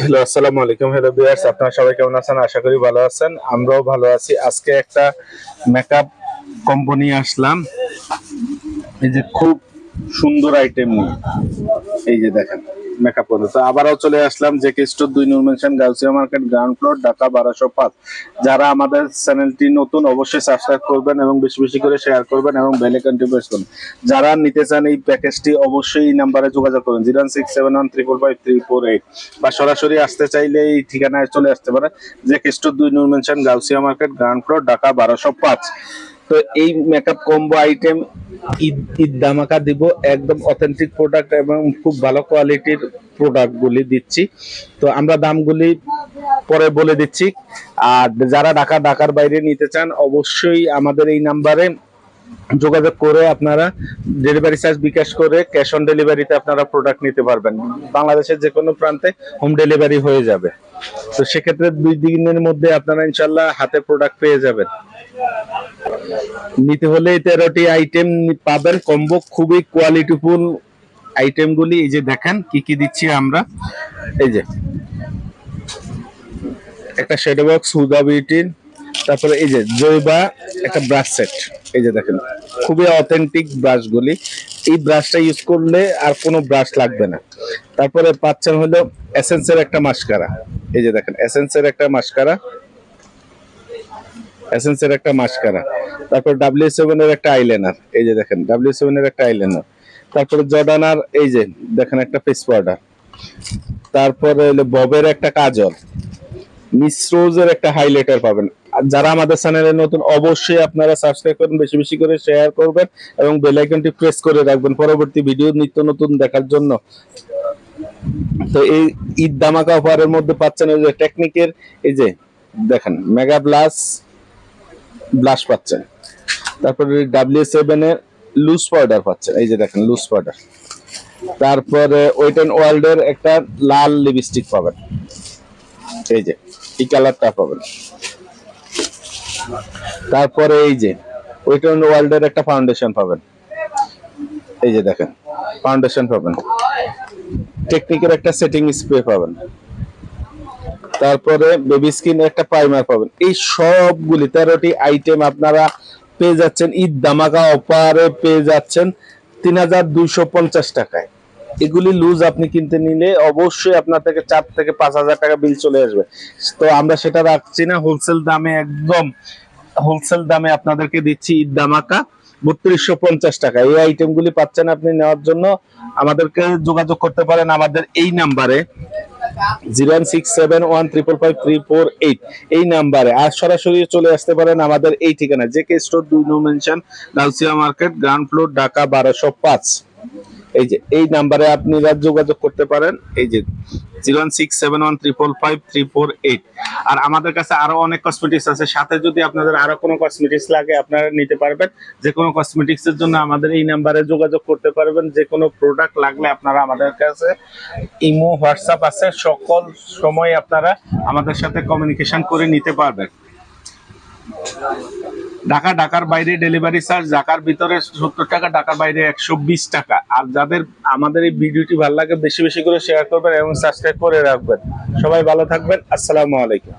Hello, আসসালামু আলাইকুম। Hello বিয়ার্স আপনারা সবাই কেমন আছেন? আশা করি ভালো আছেন। আমরাও ভালো আছি। আজকে একটা মেকআপ কোম্পানি আসলাম। এই যে খুব সুন্দর আইটেম এই যে দেখেন। মেকআপ করে তো আবারও চলে আসলাম যে কে স্টোর দুই Noor mansion Gausia market ground floor Dhaka বারোশো পাঁচ। যারা আমাদের চ্যানেলটি নতুন অবশ্যই সাবস্ক্রাইব করবেন এবং বেশি বেশি করে শেয়ার করবেন এবং বেলে কন্ট্রিবিউট করবেন যারা নিতে চান এই প্যাকেজটি অবশ্যই এই নাম্বারে যোগাযোগ করুন, zero six seven one triple five three four eight. বা সরাসরি আসতে চাইলে এই ঠিকানায় চলে আসতে পারে, যে স্টোর দুই Noor mansion Gausia market ground floor Dhaka বারোশো পাঁচ। তো এই makeup combo item Eid Eid দামাকা দিব, একদম অথেন্টিক প্রোডাক্ট এবং খুব ভালো কোয়ালিটির প্রোডাক্টগুলি দিচ্ছি। তো আমরা দামগুলি পরে বলে দিচ্ছি। আর যারা ঢাকা, ঢাকার বাইরে নিতে চান, অবশ্যই আমাদের এই নাম্বারে যোগাযোগ করে আপনারা ডেলিভারি চার্জ বিকাশ করে ক্যাশ অন ডেলিভারিতে আপনারা প্রোডাক্ট নিতে পারবেন। বাংলাদেশের যে কোনো প্রান্তে হোম ডেলিভারি হয়ে যাবে। তো সেক্ষেত্রে দুই দিনের মধ্যে আপনারা ইনশাল্লাহ হাতে প্রোডাক্ট পেয়ে যাবেন। নিতে হলে তেরোটি আইটেম পাবেন। কম্বো খুবই কোয়ালিটিফুল আইটেম গুলি এই যে দেখেন, কি কি দিচ্ছি আমরা? এই যে, একটা শ্যাডো বক্স হুদা বিউটির তারপরে এই যে জৈবা একটা ব্রাশ সেট এই যে দেখেন, খুবই অথেন্টিক ব্রাশগুলি এই ব্রাশটা ইউজ করলে আর কোনো ব্রাশ লাগবে না। তারপরে পাচ্ছেন হলো এসেন্সের একটা মাস্কারা এই যে দেখেন এসেন্সের একটা মাস্কারা এসেন্সের একটা মাস্কারা তারপর ডাব্লিউ সেভেনের একটা আইলাইনার এই যে দেখেন ডাব্লিউ সেভেনের একটা আইলাইনার তারপরে জর্ডানার, এই যে দেখেন একটা ফেস পাউডার তারপরে হলো ববের একটা কাজল। মিস রোজের একটা হাইলাইটার পাবেন। আর যারা আমাদের চ্যানেলে নতুন, অবশ্যই আপনারা সাবস্ক্রাইব করুন বেশি বেশি করে শেয়ার করবেন এবং বেল আইকনটি প্রেস করে রাখবেন পরবর্তী ভিডিও নিত্য নতুন দেখার জন্য। তো এই ঈদ দামাকা অফারের মধ্যে পাচ্ছেন এই যে টেকনিকের এই যে দেখেন মেগা ব্লাস ব্লাশ পাচ্ছেন তারপরে ডাব্লিউ সেভেন এর লুজ পাউডার পাচ্ছেন, এই যে দেখেন লুজ পাউডার তারপরে ওয়েট ওয়ার্ল্ডের একটা লাল লিপস্টিক পাবেন। এই যে, এই কালারটা পাবেন। তারপরে এই যে ওয়েট অ্যান্ড ওয়ার্ল্ডের একটা ফাউন্ডেশন পাবেন। এই যে দেখেন ফাউন্ডেশন পাবেন। টেকনিকের একটা সেটিং স্প্রে পাবেন। তারপরে বেবি স্কিন একটা প্রাইমার পাবেন। এই সবগুলি তেরোটি আইটেম আপনারা পেয়ে যাচ্ছেন, ঈদ দামাকা অফারে পেয়ে যাচ্ছেন তিন হাজার দুইশো পঞ্চাশ টাকায়। এগুলি লুজ আপনি কিনতে নিলে অবশ্যই আপনার থেকে চার থেকে পাঁচ হাজার টাকা বিল চলে আসবে। তো আমরা সেটা রাখছি না হোলসেল দামে একদম হোলসেল দামে আপনাদেরকে দিচ্ছি ঈদ দামাকা বত্রিশশো পঞ্চাশ টাকা। এই আইটেমগুলি পাচ্ছেন আপনি নেওয়ার জন্য। আমাদেরকে যোগাযোগ করতে পারেন আমাদের এই নাম্বারে, zero six seven one triple five three four eight. এই নাম্বারে। আর সরাসরি চলে আসতে পারেন আমাদের এই ঠিকানা জে কে স্টোর দুই Noor mansion Gausia market, ground floor, Dhaka বারোশো পাঁচ। এই যে, এই নাম্বারে আপনারা যোগাযোগ করতে পারেন। এই যে, zero six seven one triple five three four eight. আর আমাদের কাছে আরও অনেক কসমেটিক্স আছে। সাথে যদি আপনাদের আরও কোনো কসমেটিক্স লাগে, আপনারা নিতে পারবেন। যে কোনো কসমেটিক্স এর জন্য আমাদের এই নাম্বারে যোগাযোগ করতে পারবেন। যে কোনো প্রোডাক্ট লাগলে আপনারা আমাদের কাছে ইমো, হোয়াটসঅ্যাপ আছে। সকল সময় আপনারা আমাদের সাথে কমিউনিকেশন করে নিতে পারবেন। ঢাকা, ঢাকার বাইরে ডেলিভারি চার্জ ঢাকার ভিতরে সত্তর টাকা, ঢাকার বাইরে একশো বিশ টাকা। আর যাদের আমাদের এই ভিডিওটি ভালো লাগে, বেশি বেশি করে শেয়ার করবেন এবং সাবস্ক্রাইব করে রাখবেন। সবাই ভালো থাকবেন। আসসালামু আলাইকুম।